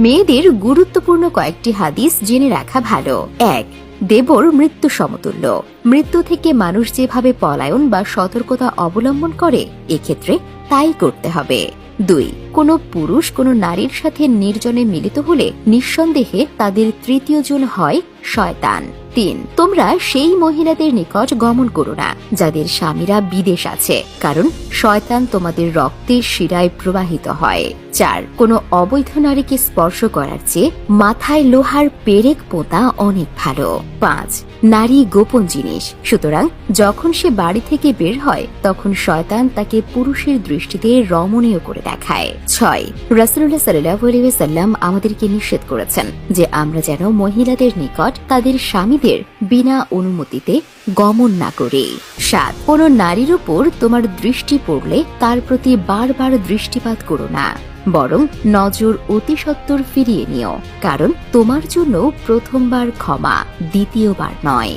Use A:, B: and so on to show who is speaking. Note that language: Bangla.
A: মেয়েদের গুরুত্বপূর্ণ কয়েকটি হাদিস জেনে রাখা ভালো। এক, দেবর মৃত্যু সমতুল্য। মৃত্যু থেকে মানুষ যেভাবে পলায়ন বা সতর্কতা অবলম্বন করে, এক্ষেত্রে তাই করতে হবে। দুই, কোন পুরুষ কোনো নারীর সাথে নির্জনে মিলিত হলে নিঃসন্দেহে তাদের তৃতীয় জন হয় শয়তান। তিন, তোমরা সেই মহিলাদের নিকট গমন করো না, যাদের স্বামীরা বিদেশ আছে, কারণ শয়তান তোমাদের রক্তের শিরায় প্রবাহিত হয়। চার, কোনো অবৈধ নারীকে স্পর্শ করার চেয়ে মাথায় লোহার পেরেক পোঁতা অনেক ভালো। পাঁচ, নারী গোপন জিনিস, সুতরাং যখন সে বাড়ি থেকে বের হয়, তখন শয়তান তাকে পুরুষের দৃষ্টিতে রমণীয় করে দেখায়। ছয় রাসুল্লাহ সাল্লাহ সাল্লাম আমাদেরকে নিষেধ করেছেন যে আমরা যেন মহিলাদের নিকট তাদের স্বামীদের বিনা অনুমতিতে গমন না করে। সাত, কোনো নারীর উপর তোমার দৃষ্টি পড়লে তার প্রতি বারবার দৃষ্টিপাত করো না। বরং নজর অতি সত্বর ফিরিয়ে নিও, কারণ তোমার জন্য প্রথমবার ক্ষমা, দ্বিতীয়বার নয়।